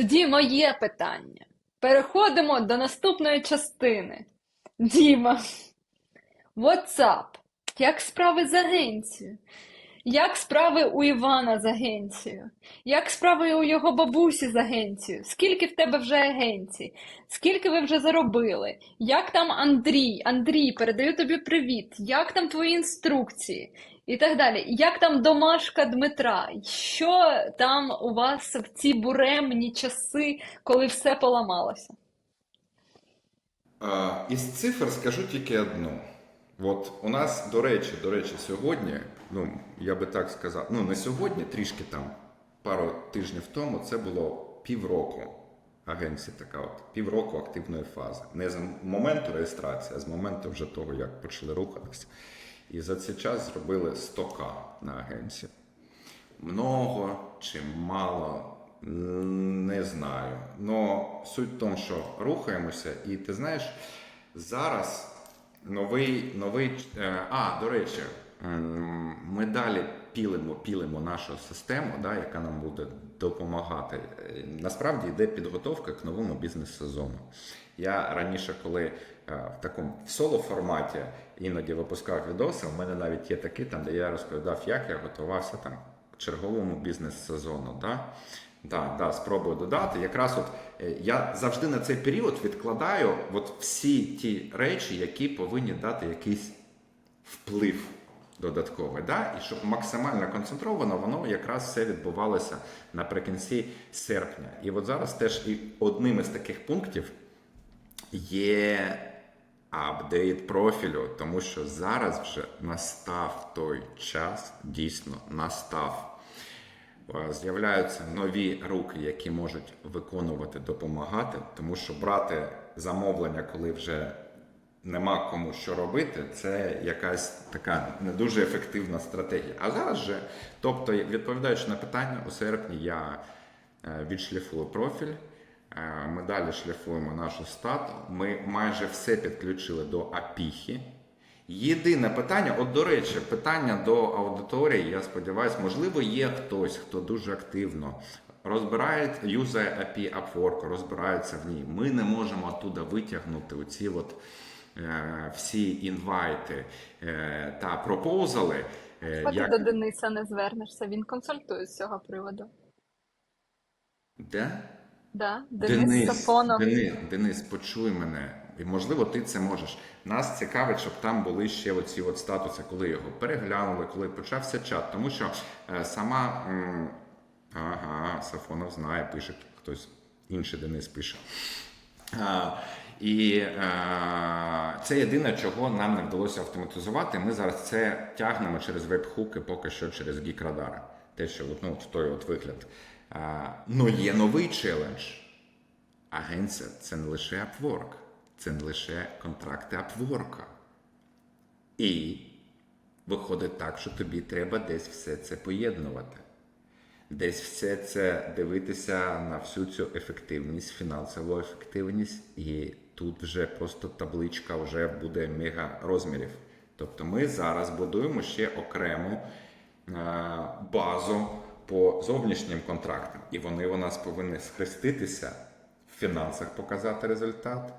Тоді моє питання. Переходимо до наступної частини. Діма, WhatsApp. Як справи з агенцією? Як справи у Івана з агенцією? Як справи у його бабусі з агенцією? Скільки в тебе вже агенцій? Скільки ви вже заробили? Як там Андрій? Андрій, передаю тобі привіт. Як там твої інструкції? І так далі. Як там домашка Дмитра? Що там у вас в ці буремні часи, коли все поламалося? Із цифр скажу тільки одну. От у нас, до речі, до речі, сьогодні, ну я би так сказав, ну не сьогодні, трішки там, пару тижнів тому, це було півроку агенції, така от півроку активної фази. Не з моменту реєстрації, а з моменту вже того, як почали рухатися. І за цей час зробили 100к на агенції. Много чи мало, не знаю. Но суть в тому, що рухаємося, і ти знаєш, зараз новий, новий. е, А, до речі, ми далі пілимо, пілимо нашу систему, да, яка нам буде допомагати. Е, Насправді йде підготовка к новому бізнес-сезону. Я раніше, коли в такому соло форматі іноді випускав відоси, у мене навіть є такі, там, де я розповідав, як я готувався там к черговому бізнес-сезону. Да? Да, да, спробую додати. Якраз от е, я завжди на цей період відкладаю от всі ті речі, які повинні дати якийсь вплив додатковий. Да? І щоб максимально концентровано, воно якраз все відбувалося наприкінці серпня. І от зараз теж і одним із таких пунктів є апдейт профілю, тому що зараз вже настав той час, дійсно настав. Е, З'являються нові руки, які можуть виконувати, допомагати, тому що брати замовлення, коли вже нема кому що робити, це якась така не дуже ефективна стратегія. А зараз же, тобто, відповідаючи на питання, у серпні я е, відшліфую профіль. Е, Ми далі шліфуємо нашу стату. Ми майже все підключили до апіхи. Єдине питання, от до речі, питання до аудиторії, я сподіваюся, можливо, є хтось, хто дуже активно розбирає, юзає API Upwork, розбирається в ній. Ми не можемо оттуда витягнути оці от, е, всі інвайти е, та пропозали. е, як- до Дениса не звернешся, він консультує з цього приводу. Де? Да? Денис, Сафонов. Денис, Денис, почуй мене. І можливо, ти це можеш. Нас цікавить, щоб там були ще оці от статуси, коли його переглянули, коли почався чат. Тому що е, сама м, ага, Сафонов знає, пише хтось інший Денис пише. А, і е, це єдине, чого нам не вдалося автоматизувати. Ми зараз це тягнемо через веб-хуки, поки що через гік-радар. Те, що ну, той от вигляд. Ну, є новий челендж. Агенція це не лише Upwork, це не лише контракти Upwork. І виходить так, що тобі треба десь все це поєднувати. Десь все це дивитися на всю цю ефективність, фінансову ефективність, і тут вже просто табличка вже буде мега розмірів. Тобто ми зараз будуємо ще окрему базу по зовнішнім контрактам, і вони у нас повинні схреститися в фінансах, показати результат.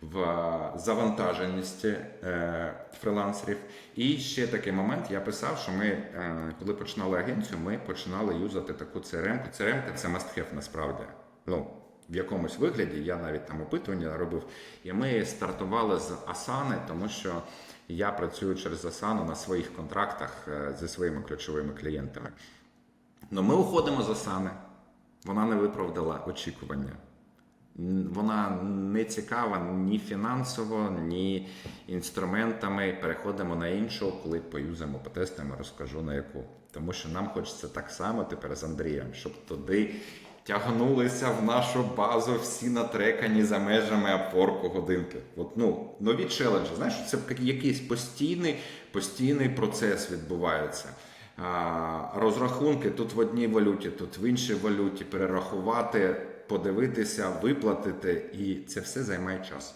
В завантаженості е, фрилансерів. І ще такий момент я писав, що ми, е, коли починали агенцію, ми починали юзати таку CRM. CRM це must have насправді. Ну, в якомусь вигляді я навіть там опитування робив. І ми стартували з Asana, тому що я працюю через Asana на своїх контрактах е, зі своїми ключовими клієнтами. Ну, ми уходимо з Asana. Вона не виправдала очікування. Вона не цікава ні фінансово, ні інструментами. Переходимо на іншу, коли поюзаємо, потестимо, розкажу на яку. Тому що нам хочеться так само тепер з Андрієм, щоб туди тягнулися в нашу базу всі натрекані за межами апворку годинки. От, ну, нові челенджі. Знаєш, це якийсь постійний, постійний процес відбувається. Розрахунки тут в одній валюті, тут в іншій валюті, перерахувати, подивитися, виплатити, і це все займає час.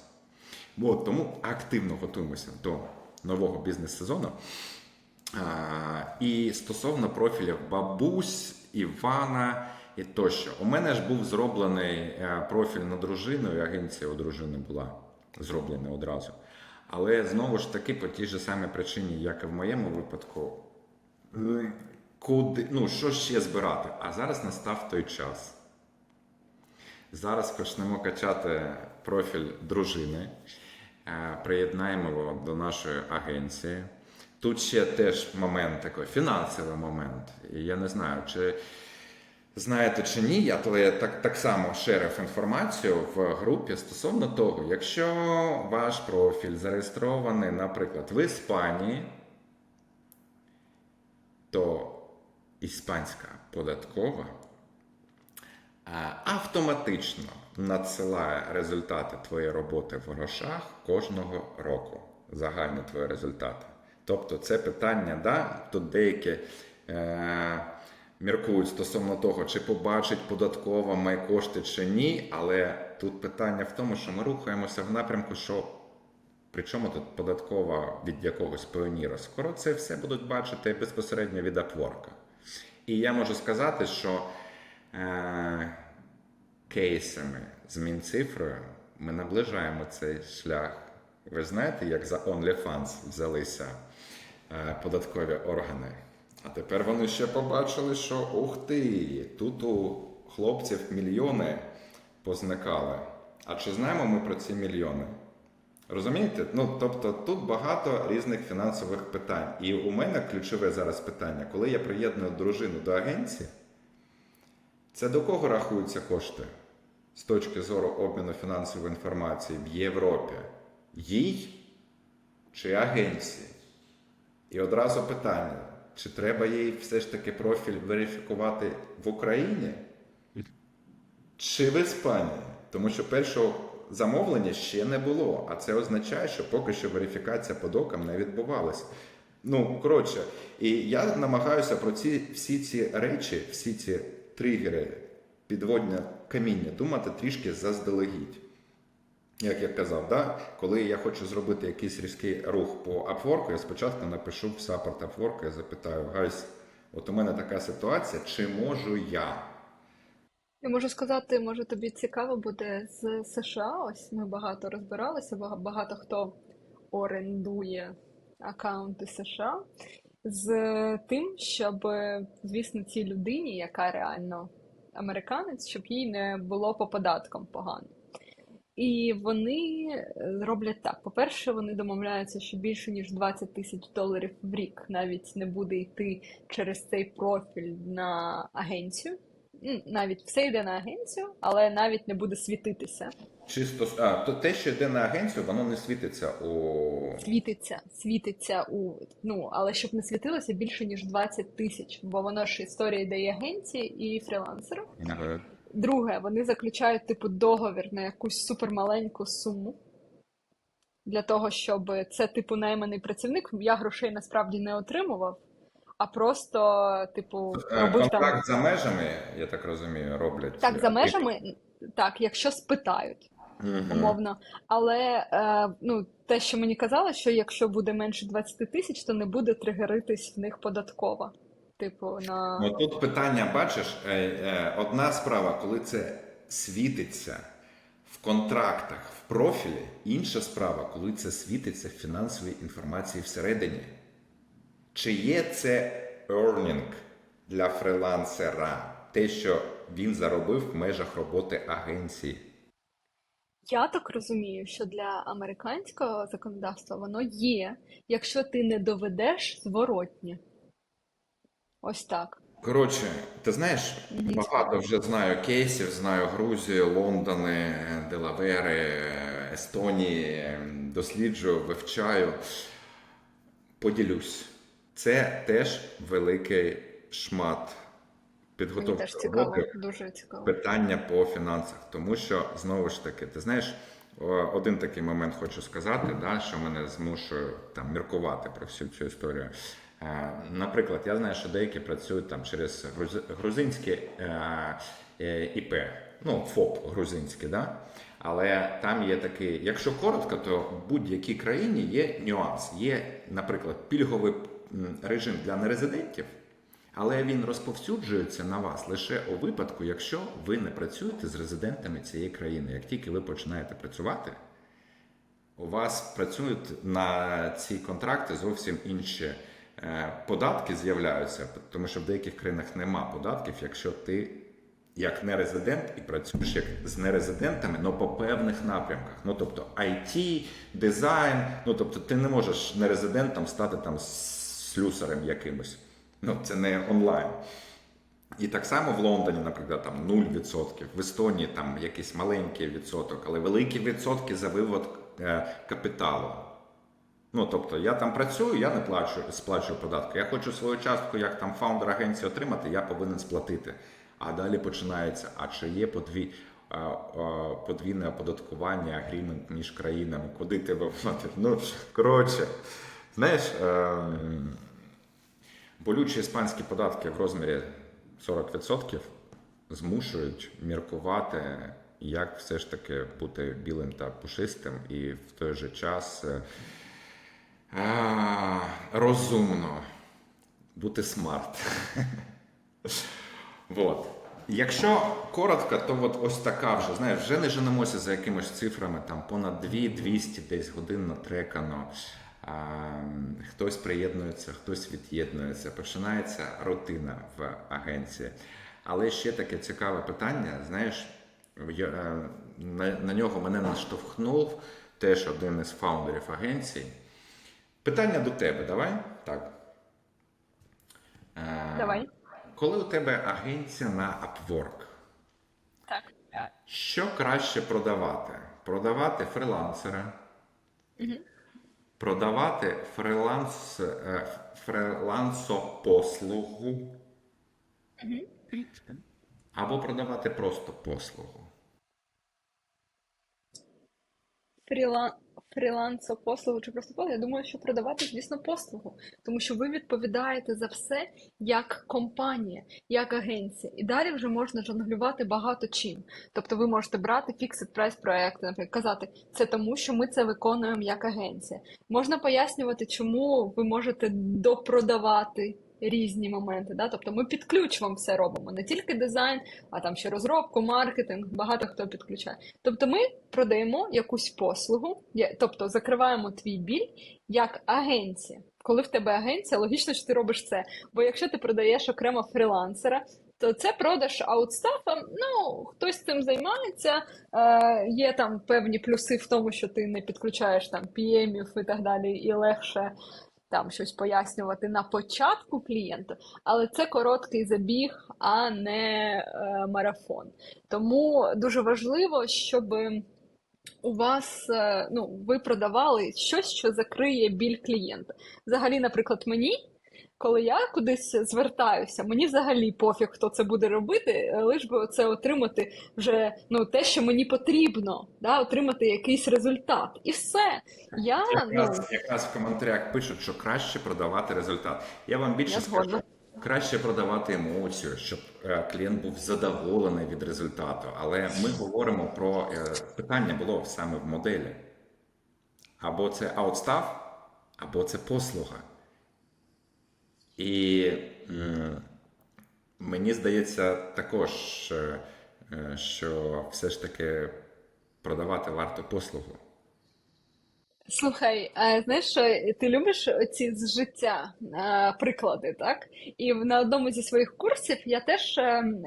От, тому активно готуємося до нового бізнес-сезону. І стосовно профілів бабусь, Івана і тощо. У мене ж був зроблений е, профіль на дружину, і агенція у дружини була зроблена одразу. Але знову ж таки, по тій же самій причині, як і в моєму випадку, куди, ну, що ще збирати? А зараз настав той час. Зараз почнемо качати профіль дружини, е, приєднаємо його до нашої агенції. Тут ще теж момент такий, фінансовий момент. І я не знаю, чи знаєте чи ні, але я так, так само шерив інформацію в групі стосовно того, якщо ваш профіль зареєстрований, наприклад, в Іспанії, то іспанська податкова е, автоматично надсилає результати твоєї роботи в грошах кожного року. Загальні твої результати. Тобто це питання, да, тут деякі е, міркують стосовно того, чи побачить податкова мої кошти чи ні, але тут питання в тому, що ми рухаємося в напрямку, що Причому тут податкова від якогось піоніра. Скоро це все будуть бачити безпосередньо від Upwork. І я можу сказати, що е, кейсами з Мінцифрою ми наближаємо цей шлях. Ви знаєте, як за OnlyFans взялися е, податкові органи. А тепер вони ще побачили, що ух ти, тут у хлопців мільйони позникали. А чи знаємо ми про ці мільйони? Розумієте? Ну тобто тут багато різних фінансових питань. І у мене ключове зараз питання, коли я приєдную дружину до агенції, це до кого рахуються кошти з точки зору обміну фінансової інформації в Європі? Їй чи агенції? І одразу питання: чи треба їй все ж таки профіль верифікувати в Україні чи в Іспанії? Тому що першого замовлення ще не було, а це означає, що поки що верифікація по докам не відбувалася. Ну, коротше, і я намагаюся про ці всі ці речі, всі ці тригери підводня каміння думати трішки заздалегідь. Як я казав, да? коли я хочу зробити якийсь різкий рух по Upwork, я спочатку напишу в саппорт Upwork і запитаю, гайс, от у мене така ситуація, чи можу я? Я можу сказати, може тобі цікаво буде з США. Ось ми багато розбиралися, бага- багато хто орендує аккаунти США з тим, щоб, звісно, цій людині, яка реально американець, щоб їй не було по податкам погано. І вони е, роблять так. По-перше, вони домовляються, що більше ніж 20 тисяч доларів в рік навіть не буде йти через цей профіль на агенцію. М, Навіть все йде на агенцію, але навіть не буде світитися. Чисто а, то те, що йде на агенцію, воно не світиться у Світиться, світиться у ну, але щоб не світилося більше ніж 20 тисяч, бо воно ж історія йде і агенції і фрілансеру. Друге, вони заключають типу договір на якусь супермаленьку суму. Для того, щоб це типу найманий працівник, я грошей насправді не отримував, а просто, типу, Е, робив там. контракт за межами, я так розумію, роблять. Так, за межами, так, якщо спитають, Мгм. умовно. Але е, ну, те, що мені казали, що якщо буде менше 20 тисяч, то не буде тригеритись в них податкова. Типу, на Ну тут питання, бачиш, е, е, одна справа, коли це світиться в контрактах, в профілі, інша справа, коли це світиться в фінансовій інформації всередині. Чи є це earning для фрилансера, те, що він заробив в межах роботи агенції? я так розумію, що для американського законодавства воно є, якщо ти не доведеш зворотнє. Ось так. Коротше, ти знаєш, багато вже знаю кейсів, знаю Грузію, Лондони, Делавери, Естонії, досліджую, вивчаю. Поділюсь. Це теж великий шмат Мені підготовки теж цікаво, роботи, дуже цікаво. питання по фінансах. Тому що, знову ж таки, ти знаєш, один такий момент хочу сказати, да, що мене змушує там міркувати про всю цю історію. Е, Наприклад, я знаю, що деякі працюють там через грузинське е, ІП, ну, ФОП грузинське, да? але там є такий, якщо коротко, то в будь-якій країні є нюанс. Є, наприклад, пільговий режим для нерезидентів, Але він розповсюджується на вас лише у випадку, якщо ви не працюєте з резидентами цієї країни. Як тільки ви починаєте працювати, у вас працюють на ці контракти зовсім інші е, податки з'являються, тому що в деяких країнах нема податків, якщо ти як нерезидент і працюєш як з нерезидентами, але по певних напрямках. Ну тобто IT, дизайн, ну тобто ти не можеш нерезидентом стати там слюсарем якимось. Ну це не онлайн. І так само в Лондоні, наприклад, там 0%, в Естонії там якийсь маленький відсоток, але великі відсотки за вивод е, капіталу. Ну, тобто, я там працюю, я не плачу, сплачую податки. Я хочу свою частку, як там фаундер агенції отримати, я повинен сплатити. А далі починається, а чи є подві, а, а, подвійне оподаткування, агрімент між країнами, куди тебе платити? Ну, коротше, знаєш, ем, болючі іспанські податки в розмірі 40% змушують міркувати, як все ж таки бути білим та пушистим, і в той же час е, розумно бути смарт. Вот. Якщо коротко, то от ось така вже, знаєш, вже не женемося за якимись цифрами, там понад 200 десь годин натрекано. Хтось приєднується, хтось від'єднується. Починається рутина в агенції. Але ще таке цікаве питання. Знаєш, е, на, нього мене наштовхнув теж один із фаундерів агенції. Питання до тебе, давай? Так. Е, Давай. Коли у тебе агенція на Upwork, Так. що краще продавати? Продавати фрилансера, продавати фриланс, е, фрилансопослугу, або продавати просто послугу. Фріла... Фрілансо послугу чи просто послугу, я думаю, що продавати, звісно, послугу, тому що ви відповідаєте за все як компанія, як агенція. І далі вже можна жонглювати багато чим. Тобто ви можете брати fixed price проекти, наприклад, казати, це тому, що ми це виконуємо як агенція. Можна пояснювати, чому ви можете допродавати. Різні моменти, да? тобто ми під все робимо, не тільки дизайн, а там ще розробку, маркетинг, багато хто підключає. Тобто ми продаємо якусь послугу, тобто закриваємо твій біль як агенція. Коли в тебе агенція, логічно, що ти робиш це. Бо якщо ти продаєш окремо фрілансера, то це продаж аутстафа. Ну, хтось цим займається. Е, є там певні плюси в тому, що ти не підключаєш там PM-ів і так далі, і легше там щось пояснювати на початку клієнту, але це короткий забіг, а не е, марафон. Тому дуже важливо, щоб у вас е, ну, ви продавали щось, що закриє біль клієнта. Взагалі, наприклад, мені. Коли я кудись звертаюся, мені взагалі пофіг, хто це буде робити, лиш би це отримати вже ну, те, що мені потрібно, да, отримати якийсь результат. І все. Я, ну, Якраз, якраз в коментарях пишуть, що краще продавати результат. Я вам більше Я скажу, згодна. краще продавати емоцію, щоб е, клієнт був задоволений від результату. Але ми говоримо про е, питання було саме в моделі. Або це аутстав, або це послуга. І мені здається також, е, е, що все ж таки продавати варто послугу. Слухай, знаєш що, ти любиш ці з життя е, приклади, так? І на одному зі своїх курсів я теж,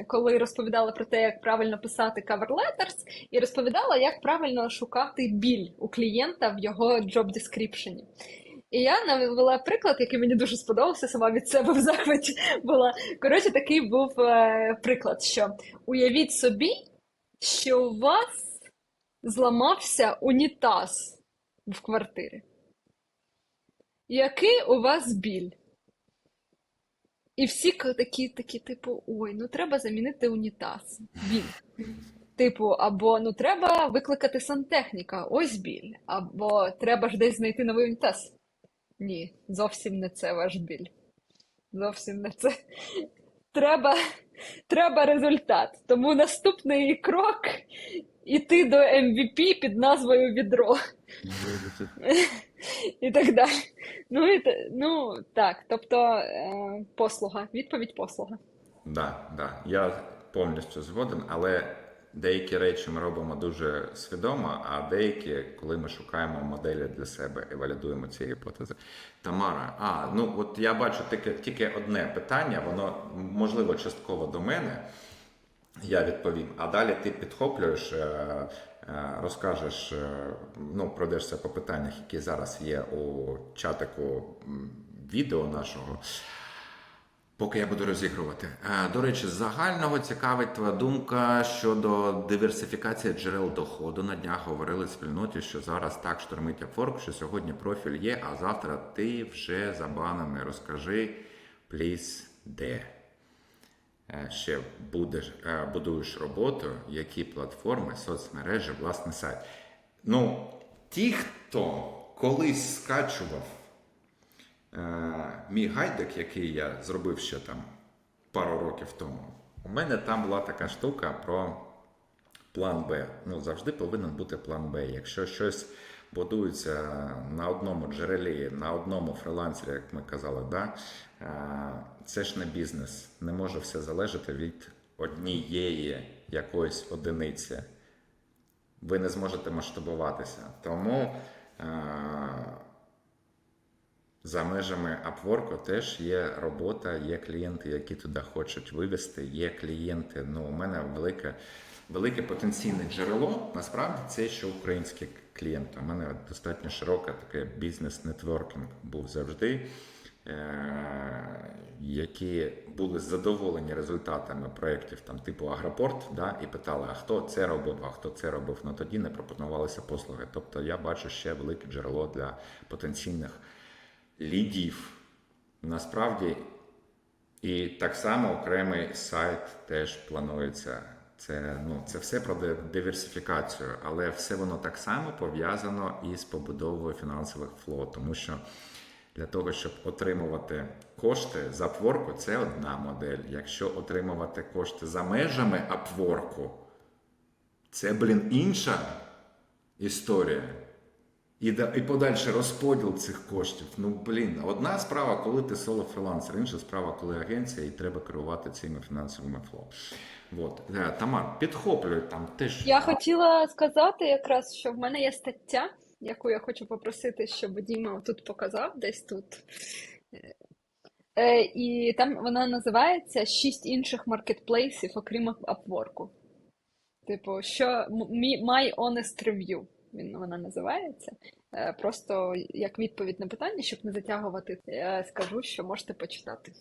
коли розповідала про те, як правильно писати cover letters, і розповідала, як правильно шукати біль у клієнта в його job description. І я навела приклад, який мені дуже сподобався, сама від себе в захваті була. Коротше, такий був е, приклад, що уявіть собі, що у вас зламався унітаз в квартирі. Який у вас біль? І всі такі, такі, типу, ой, ну треба замінити унітаз. Біль. Типу, або ну треба викликати сантехніка, ось біль. Або треба ж десь знайти новий унітаз. Ні, зовсім не це ваш біль. Зовсім не це. треба, треба результат. Тому наступний крок іти до MVP під назвою відро і так далі. Ну, і, ну так, тобто е, послуга, відповідь послуга. Да, да, я повністю згоден, але деякі речі ми робимо дуже свідомо, а деякі, коли ми шукаємо моделі для себе і валідуємо ці гіпотези. Тамара, а ну от я бачу тільки, тільки одне питання, воно можливо частково до мене. Я відповім. А далі ти підхоплюєш, е, е, розкажеш, е, ну, пройдешся по питаннях, які зараз є у чатику відео нашого. Поки я буду розігрувати. Е, До речі, загального цікавить твоя думка щодо диверсифікації джерел доходу. На днях говорили в спільноті, що зараз так штормить Upwork, що сьогодні профіль є, а завтра ти вже забанений. Розкажи, пліс, де Е, ще будеш, е, будуєш роботу, які платформи, соцмережі, власний сайт. Ну, ті, хто колись скачував мій гайдик, який я зробив ще там пару років тому, у мене там була така штука про план Б. Ну, завжди повинен бути план Б. Якщо щось будується на одному джерелі, на одному фрилансері, як ми казали, да, е, це ж не бізнес. Не може все залежати від однієї якоїсь одиниці. Ви не зможете масштабуватися. Тому. За межами Upwork теж є робота, є клієнти, які туди хочуть вивести. Є клієнти. Ну, у мене велике, велике потенційне джерело. Насправді це ще українські клієнти. У мене достатньо широке таке бізнес-нетворкінг був завжди, е- які були задоволені результатами проєктів там, типу Агропорт, да, і питали, а хто це робив, а хто це робив. Ну тоді не пропонувалися послуги. Тобто я бачу ще велике джерело для потенційних лідів. Насправді, і так само окремий сайт теж планується. Це, ну, це все про диверсифікацію, але все воно так само пов'язано із побудовою фінансових фло, тому що для того, щоб отримувати кошти з Upwork, це одна модель. Якщо отримувати кошти за межами Upwork, це, блін, інша історія. І, і подальший розподіл цих коштів. Ну, блін, одна справа, коли ти соло-фрілансер, інша справа, коли агенція і треба керувати цими фінансовими флоу. От. Е, Тамар, підхоплюй там теж. Я хотіла сказати якраз, що в мене є стаття, яку я хочу попросити, щоб Діма тут показав, десь тут. Е, і там вона називається Шість інших маркетплейсів, окрім Upwork. Типу, що My Honest Review. Він вона називається. Е, Просто як відповідь на питання, щоб не затягувати, скажу, що можете почитати.